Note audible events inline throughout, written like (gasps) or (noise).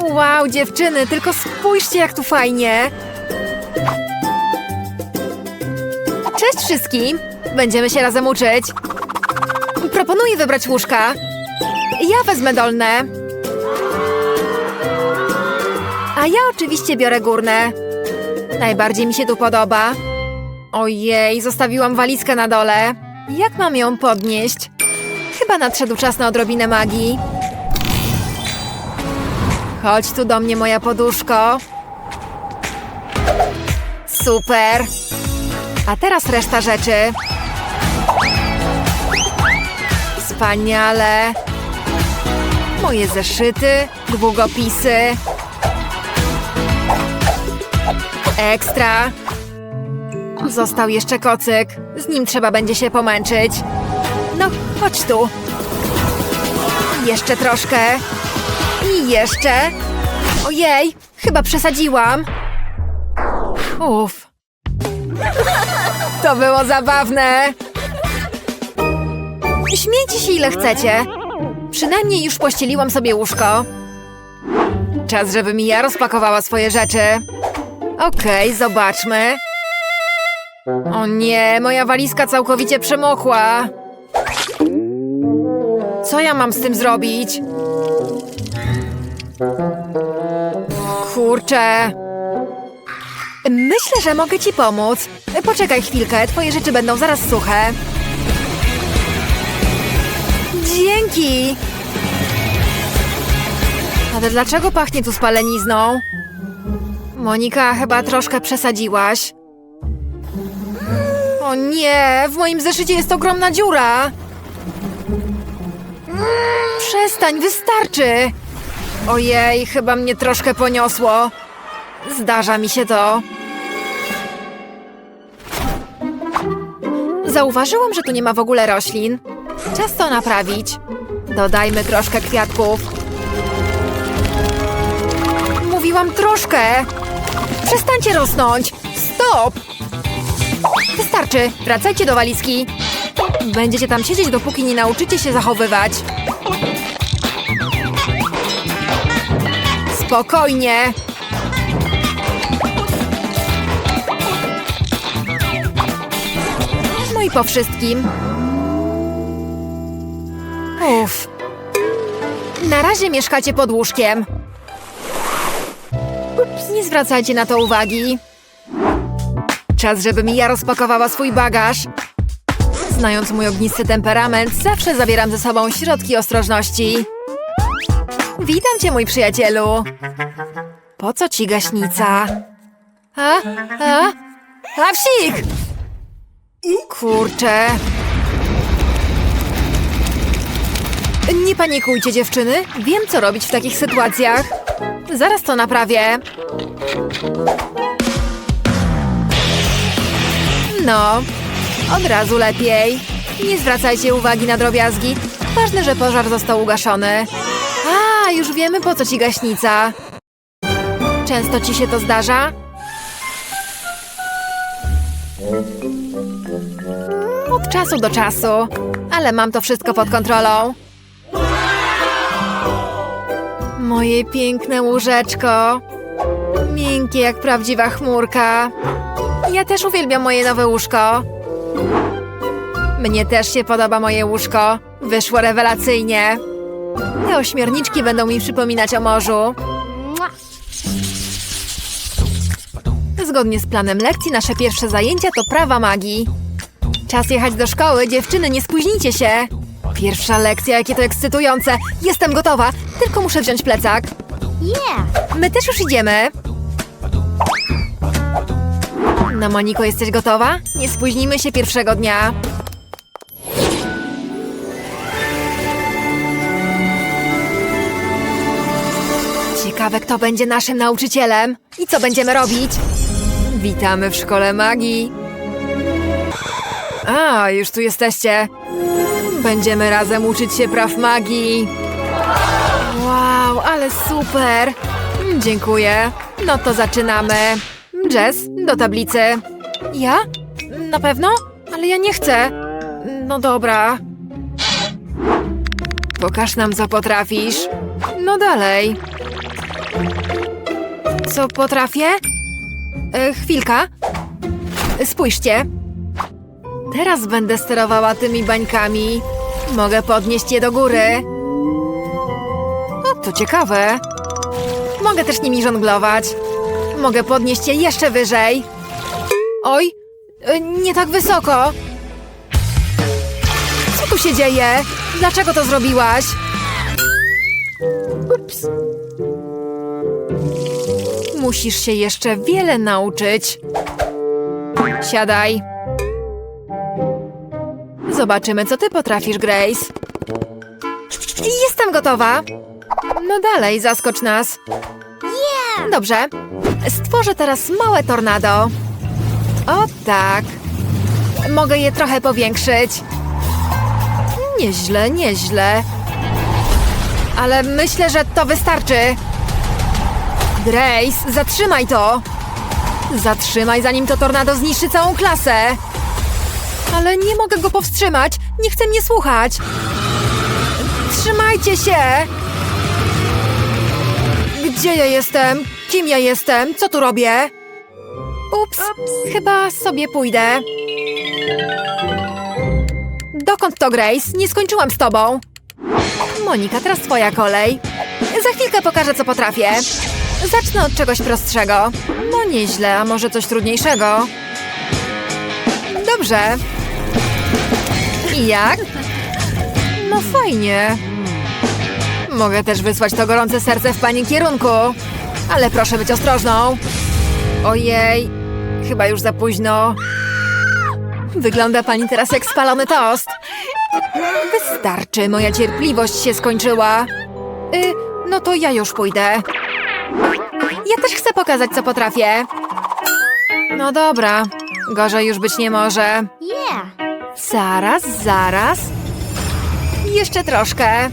Wow, dziewczyny, tylko spójrzcie, jak tu fajnie. Cześć wszystkim! Będziemy się razem uczyć. Proponuję wybrać łóżka. Ja wezmę dolne. A ja oczywiście biorę górne. Najbardziej mi się tu podoba. Ojej, zostawiłam walizkę na dole. Jak mam ją podnieść? Chyba nadszedł czas na odrobinę magii. Chodź tu do mnie, moja poduszko. Super. A teraz reszta rzeczy. Wspaniale. Moje zeszyty, długopisy. Ekstra. Został jeszcze kocyk. Z nim trzeba będzie się pomęczyć. No, chodź tu. Jeszcze troszkę. I jeszcze. Ojej, chyba przesadziłam. Uff. To było zabawne. Śmiejcie się ile chcecie. Przynajmniej już pościeliłam sobie łóżko. Czas, żebym ja rozpakowała swoje rzeczy. Okej, zobaczmy. O nie, moja walizka całkowicie przemokła. Co ja mam z tym zrobić? Kurczę. Myślę, że mogę ci pomóc. Poczekaj chwilkę, twoje rzeczy będą zaraz suche. Dzięki! Ale dlaczego pachnie tu spalenizną? Monika, chyba troszkę przesadziłaś. O nie, w moim zeszycie jest ogromna dziura. Przestań, wystarczy. Ojej, chyba mnie troszkę poniosło. Zdarza mi się to. Zauważyłam, że tu nie ma w ogóle roślin. Czas to naprawić. Dodajmy troszkę kwiatków. Mówiłam troszkę. Przestańcie rosnąć. Stop! Wystarczy. Wracajcie do walizki. Będziecie tam siedzieć, dopóki nie nauczycie się zachowywać. Spokojnie. No i po wszystkim. Uff. Na razie mieszkacie pod łóżkiem. Ups, nie zwracajcie na to uwagi. Czas, żebym ja rozpakowała swój bagaż. Znając mój ognisty temperament, zawsze zabieram ze sobą środki ostrożności. Witam cię, mój przyjacielu. Po co ci gaśnica? A? A? A wsik! Kurczę. Nie panikujcie, dziewczyny. Wiem, co robić w takich sytuacjach. Zaraz to naprawię. No, od razu lepiej. Nie zwracajcie uwagi na drobiazgi. Ważne, że pożar został ugaszony. Już wiemy, po co ci gaśnica. Często ci się to zdarza? Od czasu do czasu, ale mam to wszystko pod kontrolą. Moje piękne łóżeczko. Miękkie jak prawdziwa chmurka. Ja też uwielbiam moje nowe łóżko. Mnie też się podoba moje łóżko. Wyszło rewelacyjnie. Te ośmiorniczki będą mi przypominać o morzu. Zgodnie z planem lekcji, nasze pierwsze zajęcia to prawa magii. Czas jechać do szkoły, dziewczyny, nie spóźnijcie się. Pierwsza lekcja, jakie to ekscytujące. Jestem gotowa, tylko muszę wziąć plecak. Yeah. My też już idziemy. No, Moniko, jesteś gotowa? Nie spóźnimy się pierwszego dnia. Ciekawe, kto będzie naszym nauczycielem i co będziemy robić. Witamy w szkole magii. A, już tu jesteście. Będziemy razem uczyć się praw magii. Wow, ale super! Mm, Dziękuję. No to zaczynamy. Jess, do tablicy. Ja? Na pewno? Ale ja nie chcę. No dobra. Pokaż nam, co potrafisz. No dalej. Co potrafię? E, chwilka. Spójrzcie. Teraz będę sterowała tymi bańkami. Mogę podnieść je do góry. O, to ciekawe. Mogę też nimi żonglować. Mogę podnieść je jeszcze wyżej. Oj, e, nie tak wysoko. Co tu się dzieje? Dlaczego to zrobiłaś? Ups. Musisz się jeszcze wiele nauczyć. Siadaj. Zobaczymy, co ty potrafisz, Grace. Jestem gotowa. No dalej, zaskocz nas. Dobrze. Stworzę teraz małe tornado. O tak. Mogę je trochę powiększyć. Nieźle, nieźle. Ale myślę, że to wystarczy. Grace, zatrzymaj to! Zatrzymaj, zanim to tornado zniszczy całą klasę! Ale nie mogę go powstrzymać! Nie chce mnie słuchać! Trzymajcie się! Gdzie ja jestem? Kim ja jestem? Co tu robię? Ups, chyba sobie pójdę. Dokąd to, Grace? Nie skończyłam z tobą. Monika, teraz twoja kolej. Za chwilkę pokażę, co potrafię. Zacznę od czegoś prostszego. No nieźle, a może coś trudniejszego? Dobrze. I jak? No fajnie. Mogę też wysłać to gorące serce w pani kierunku. Ale proszę być ostrożną. Ojej, chyba już za późno. Wygląda pani teraz jak spalony tost. Wystarczy, moja cierpliwość się skończyła. Y, no to ja już pójdę. Ja też chcę pokazać, co potrafię. No dobra, gorzej już być nie może. Zaraz, zaraz. Jeszcze troszkę.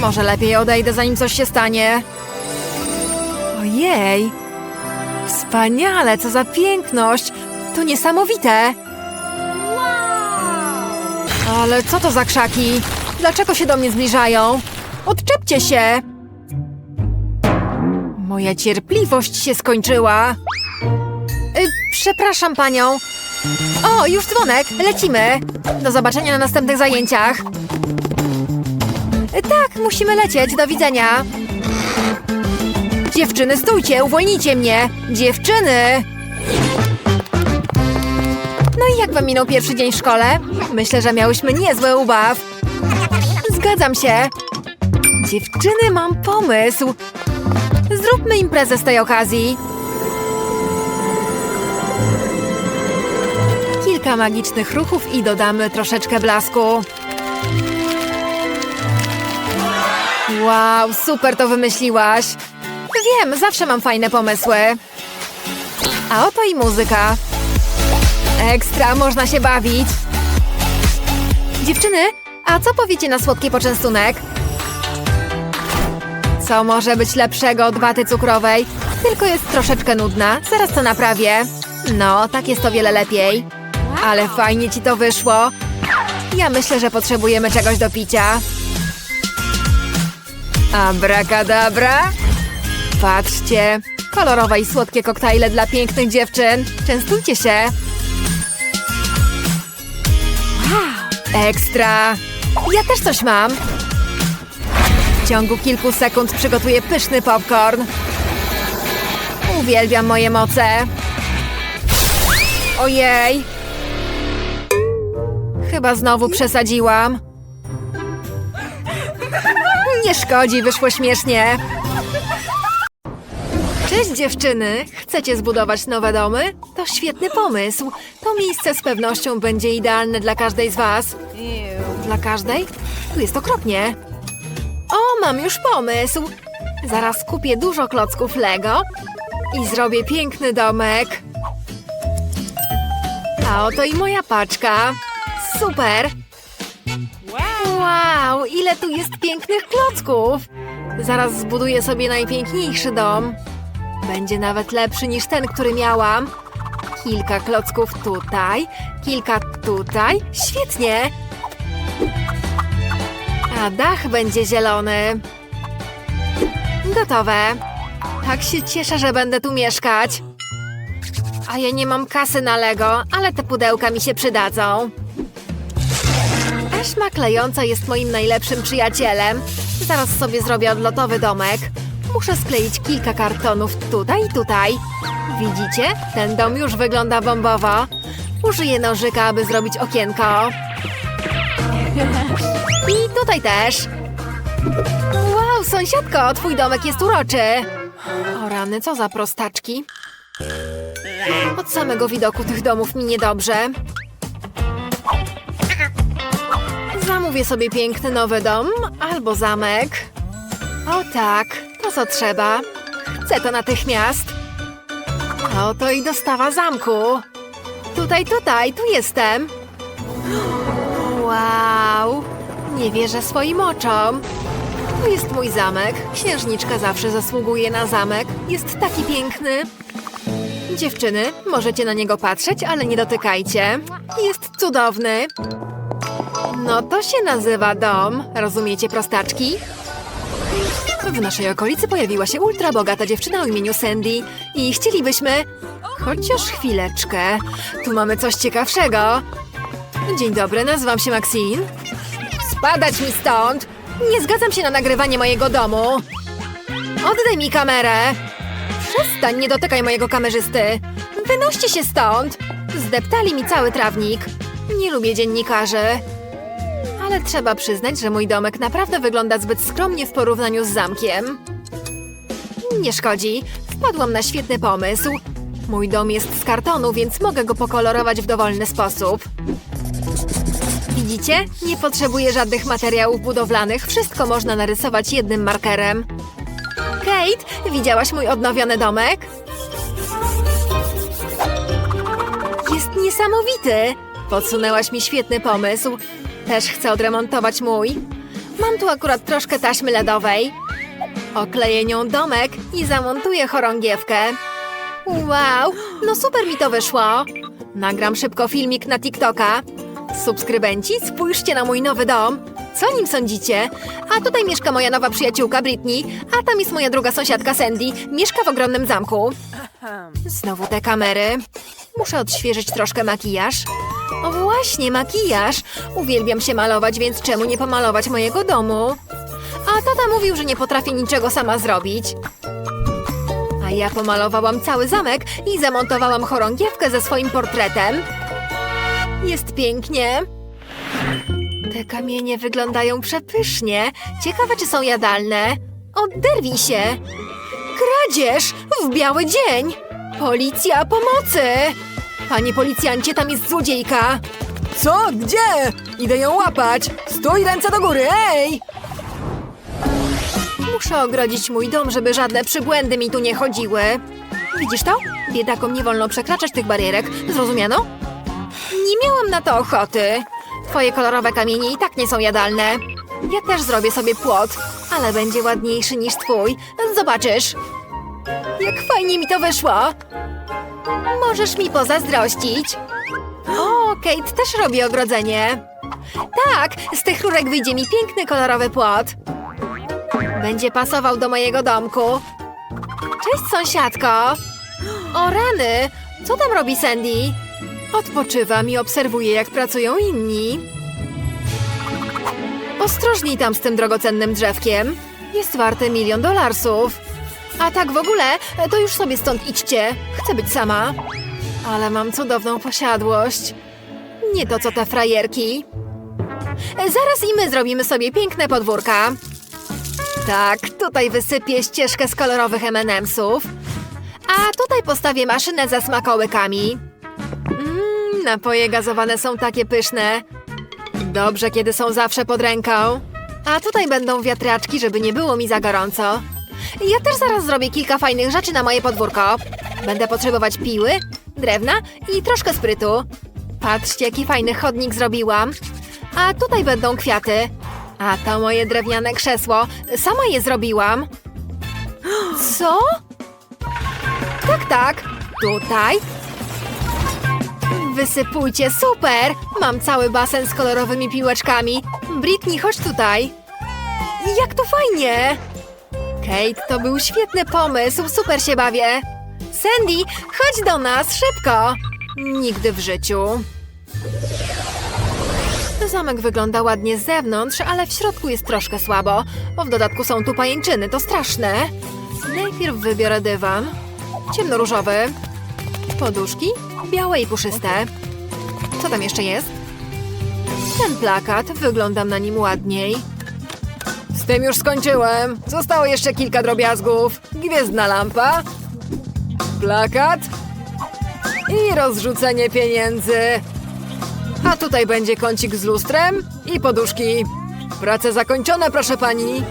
Może lepiej odejdę, zanim coś się stanie. Ojej. Wspaniale, co za piękność. To niesamowite. Ale co to za krzaki? Dlaczego się do mnie zbliżają? Odczepcie się! Moja cierpliwość się skończyła. Y, przepraszam panią. O, już dzwonek, lecimy. Do zobaczenia na następnych zajęciach. Y, tak, musimy lecieć, do widzenia. Dziewczyny, stójcie, uwolnijcie mnie. Dziewczyny! No i jak wam minął pierwszy dzień w szkole? Myślę, że miałyśmy niezły ubaw. Zgadzam się. Dziewczyny, mam pomysł. Zróbmy imprezę z tej okazji. Kilka magicznych ruchów i dodamy troszeczkę blasku. Wow, super to wymyśliłaś. Wiem, zawsze mam fajne pomysły. A oto i muzyka. Ekstra, można się bawić. Dziewczyny, a co powiecie na słodki poczęstunek? Co może być lepszego od waty cukrowej? Tylko jest troszeczkę nudna. Zaraz to naprawię. No, tak jest o wiele lepiej. Ale fajnie ci to wyszło. Ja myślę, że potrzebujemy czegoś do picia. Abracadabra. Patrzcie. Kolorowe i słodkie koktajle dla pięknych dziewczyn. Częstujcie się. Ekstra! Ja też coś mam. W ciągu kilku sekund przygotuję pyszny popcorn. Uwielbiam moje moce. Ojej! Chyba znowu przesadziłam. Nie szkodzi, wyszło śmiesznie. Cześć dziewczyny! Chcecie zbudować nowe domy? To świetny pomysł. To miejsce z pewnością będzie idealne dla każdej z was. Dla każdej? Tu jest okropnie. Mam już pomysł. Zaraz kupię dużo klocków Lego i zrobię piękny domek. A oto i moja paczka. Super! Wow, ile tu jest pięknych klocków! Zaraz zbuduję sobie najpiękniejszy dom. Będzie nawet lepszy niż ten, który miałam. Kilka klocków tutaj, kilka tutaj. Świetnie! A dach będzie zielony. Gotowe. Tak się cieszę, że będę tu mieszkać. A ja nie mam kasy na Lego, ale te pudełka mi się przydadzą. Taśma klejąca jest moim najlepszym przyjacielem. Zaraz sobie zrobię odlotowy domek. Muszę skleić kilka kartonów tutaj i tutaj. Widzicie? Ten dom już wygląda bombowo. Użyję nożyka, aby zrobić okienko. (laughs) I tutaj też. Wow, sąsiadko, twój domek jest uroczy. O rany, co za prostaczki. Od samego widoku tych domów mi niedobrze. Zamówię sobie piękny nowy dom albo zamek. O tak, to co trzeba. Chcę to natychmiast. Oto i dostawa zamku. Tutaj, tutaj, tu jestem. Wow, nie wierzę swoim oczom. To jest mój zamek. Księżniczka zawsze zasługuje na zamek. Jest taki piękny. Dziewczyny, możecie na niego patrzeć, ale nie dotykajcie. Jest cudowny. No to się nazywa dom. Rozumiecie, prostaczki? W naszej okolicy pojawiła się ultra bogata dziewczyna o imieniu Sandy i chcielibyśmy... Chociaż chwileczkę. Tu mamy coś ciekawszego. Dzień dobry, nazywam się Maxine. Spadać mi stąd! Nie zgadzam się na nagrywanie mojego domu. Oddaj mi kamerę. Przestań, nie dotykaj mojego kamerzysty. Wynoście się stąd. Zdeptali mi cały trawnik. Nie lubię dziennikarzy. Ale trzeba przyznać, że mój domek naprawdę wygląda zbyt skromnie w porównaniu z zamkiem. Nie szkodzi. Wpadłam na świetny pomysł. Mój dom jest z kartonu, więc mogę go pokolorować w dowolny sposób. Widzicie? Nie potrzebuję żadnych materiałów budowlanych. Wszystko można narysować jednym markerem. Kate, widziałaś mój odnowiony domek? Jest niesamowity! Podsunęłaś mi świetny pomysł. Też chcę odremontować mój. Mam tu akurat troszkę taśmy ledowej. Okleję nią domek i zamontuję chorągiewkę. Wow, no super mi to wyszło. Nagram szybko filmik na TikToka. Subskrybenci, spójrzcie na mój nowy dom. Co nim sądzicie? A tutaj mieszka moja nowa przyjaciółka Britney, a tam jest moja druga sąsiadka Sandy. Mieszka w ogromnym zamku. Znowu te kamery. Muszę odświeżyć troszkę makijaż. O właśnie, makijaż. Uwielbiam się malować, więc czemu nie pomalować mojego domu? A tata mówił, że nie potrafię niczego sama zrobić. A ja pomalowałam cały zamek i zamontowałam chorągiewkę ze swoim portretem. Jest pięknie. Te kamienie wyglądają przepysznie. Ciekawe, czy są jadalne. Oderwij się! Kradzież! W biały dzień! Policja, pomocy! Panie policjancie, tam jest złodziejka! Co? Gdzie? Idę ją łapać! Stój, ręce do góry, ej! Muszę ogrodzić mój dom, żeby żadne przybłędy mi tu nie chodziły. Widzisz to? Biedakom nie wolno przekraczać tych barierek. Zrozumiano? Nie miałam na to ochoty. Twoje kolorowe kamienie i tak nie są jadalne. Ja też zrobię sobie płot, ale będzie ładniejszy niż twój. Zobaczysz. Jak fajnie mi to wyszło. Możesz mi pozazdrościć. O, Kate też robi ogrodzenie. Tak, z tych rurek wyjdzie mi piękny kolorowy płot. Będzie pasował do mojego domku. Cześć, sąsiadko. O rany, co tam robi Sandy? Odpoczywam i obserwuję, jak pracują inni. Ostrożnij tam z tym drogocennym drzewkiem. Jest warte milion dolarsów. A tak w ogóle, to już sobie stąd idźcie. Chcę być sama. Ale mam cudowną posiadłość. Nie to co te frajerki. Zaraz i my zrobimy sobie piękne podwórka. Tak, tutaj wysypię ścieżkę z kolorowych M&M'sów. A tutaj postawię maszynę ze smakołykami. Napoje gazowane są takie pyszne. Dobrze, kiedy są zawsze pod ręką. A tutaj będą wiatraczki, żeby nie było mi za gorąco. Ja też zaraz zrobię kilka fajnych rzeczy na moje podwórko. Będę potrzebować piły, drewna i troszkę sprytu. Patrzcie, jaki fajny chodnik zrobiłam. A tutaj będą kwiaty. A to moje drewniane krzesło. Sama je zrobiłam. (gasps) Co? Tak, tak. Tutaj. Wysypujcie, super! Mam cały basen z kolorowymi piłeczkami. Britney, chodź tutaj. Jak to fajnie! Kate, to był świetny pomysł, super się bawię. Sandy, chodź do nas, szybko! Nigdy w życiu. Zamek wygląda ładnie z zewnątrz, ale w środku jest troszkę słabo, bo w dodatku są tu pajęczyny, to straszne. Najpierw wybiorę dywan. Ciemnoróżowy. Poduszki białe i puszyste. Co tam jeszcze jest? Ten plakat, wyglądam na nim ładniej. Z tym już skończyłem. Zostało jeszcze kilka drobiazgów. Gwiezdna lampa. Plakat. I rozrzucenie pieniędzy. A tutaj będzie kącik z lustrem i poduszki. Prace zakończone, proszę pani.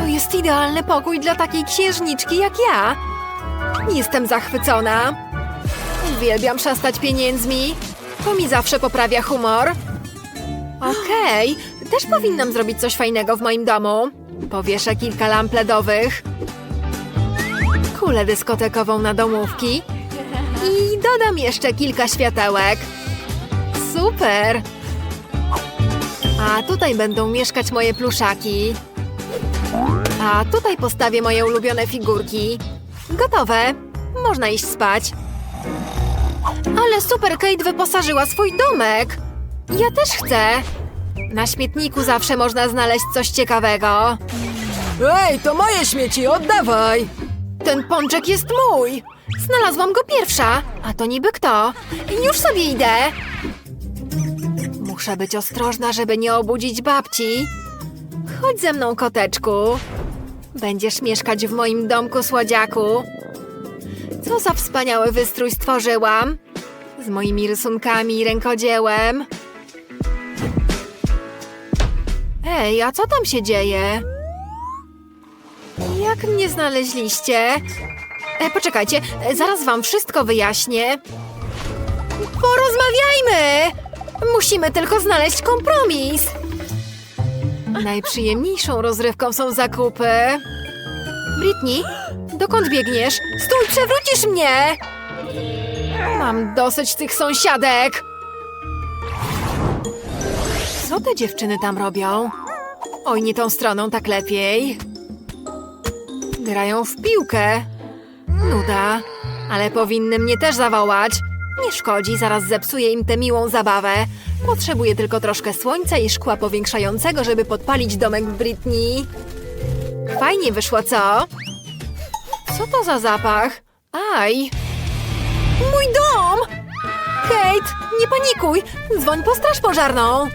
To jest idealny pokój dla takiej księżniczki jak ja. Jestem zachwycona. Uwielbiam szastać pieniędzmi. To mi zawsze poprawia humor. Okej, też powinnam zrobić coś fajnego w moim domu. Powieszę kilka lamp LEDowych. Kulę dyskotekową na domówki. I dodam jeszcze kilka światełek. Super! A tutaj będą mieszkać moje pluszaki. A tutaj postawię moje ulubione figurki. Gotowe. Można iść spać. Ale Super Kate wyposażyła swój domek. Ja też chcę. Na śmietniku zawsze można znaleźć coś ciekawego. Ej, to moje śmieci, oddawaj! Ten pączek jest mój! Znalazłam go pierwsza, a to niby kto? Już sobie idę! Muszę być ostrożna, żeby nie obudzić babci. Chodź ze mną, koteczku. Będziesz mieszkać w moim domku, słodziaku. Co za wspaniały wystrój stworzyłam. Z moimi rysunkami i rękodziełem. Ej, a co tam się dzieje? Jak mnie znaleźliście? E, poczekajcie, e, zaraz wam wszystko wyjaśnię. Porozmawiajmy! Musimy tylko znaleźć kompromis. Najprzyjemniejszą rozrywką są zakupy. Britney, dokąd biegniesz? Stój, przewrócisz mnie! Mam dosyć tych sąsiadek. Co te dziewczyny tam robią? Oj, nie tą stroną, tak lepiej. Grają w piłkę. Nuda, ale powinny mnie też zawołać. Nie szkodzi, zaraz zepsuję im tę miłą zabawę. Potrzebuję tylko troszkę słońca i szkła powiększającego, żeby podpalić domek Britney. Fajnie wyszło, co? Co to za zapach? Aj! Mój dom! Kate, nie panikuj! Dzwoń po straż pożarną!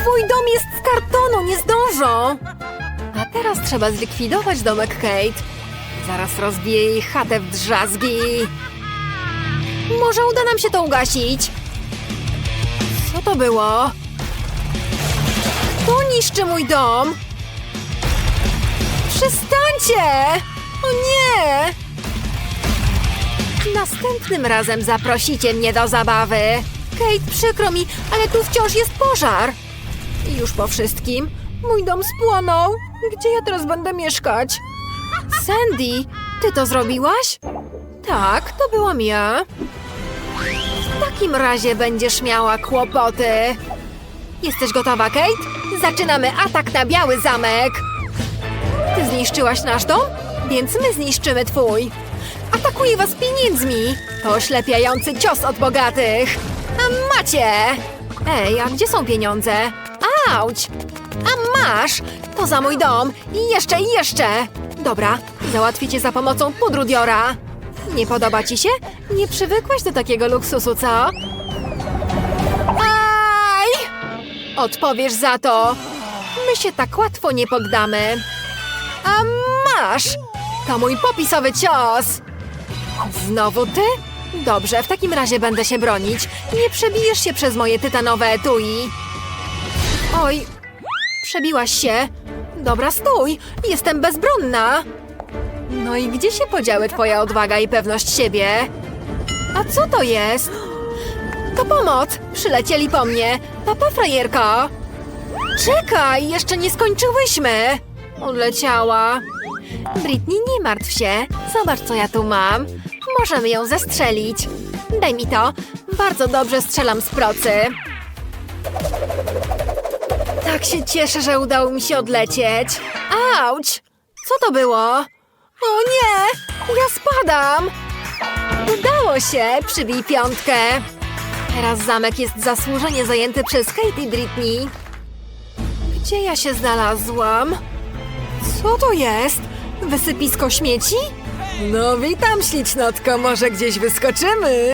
Twój dom jest z kartonu, nie zdążą! A teraz trzeba zlikwidować domek Kate. Zaraz rozbiję jej chatę w drzazgi. Może uda nam się to ugasić? Co to było? Kto niszczy mój dom? Przestańcie! O nie! Następnym razem zaprosicie mnie do zabawy. Kate, przykro mi, ale tu wciąż jest pożar. I już po wszystkim. Mój dom spłonął. Gdzie ja teraz będę mieszkać? Sandy, ty to zrobiłaś? Tak, to byłam ja. W takim razie będziesz miała kłopoty. Jesteś gotowa, Kate? Zaczynamy atak na biały zamek. Ty zniszczyłaś nasz dom? Więc my zniszczymy twój. Atakuję was pieniędzmi. To oślepiający cios od bogatych. A macie! Ej, a gdzie są pieniądze? Auć! A masz! To za mój dom! I jeszcze, i jeszcze! Dobra, załatwicie za pomocą pudru Diora. Nie podoba ci się? Nie przywykłaś do takiego luksusu, co? Aj! Odpowiesz za to! My się tak łatwo nie poddamy. A masz! To mój popisowy cios! Znowu ty? Dobrze, w takim razie będę się bronić. Nie przebijesz się przez moje tytanowe etui. Oj, przebiłaś się. Dobra, stój. Jestem bezbronna. No i gdzie się podziały twoja odwaga i pewność siebie? A co to jest? To pomoc! Przylecieli po mnie. Papa, frajerko! Czekaj, jeszcze nie skończyłyśmy! Odleciała. Britney, nie martw się. Zobacz, co ja tu mam. Możemy ją zestrzelić. Daj mi to. Bardzo dobrze strzelam z procy. Tak się cieszę, że udało mi się odlecieć. Auć! Co to było? O nie! Ja spadam! Udało się! Przybij piątkę! Teraz zamek jest zasłużenie zajęty przez Kate Britney. Gdzie ja się znalazłam? Co to jest? Wysypisko śmieci? No witam, ślicznotko. Może gdzieś wyskoczymy?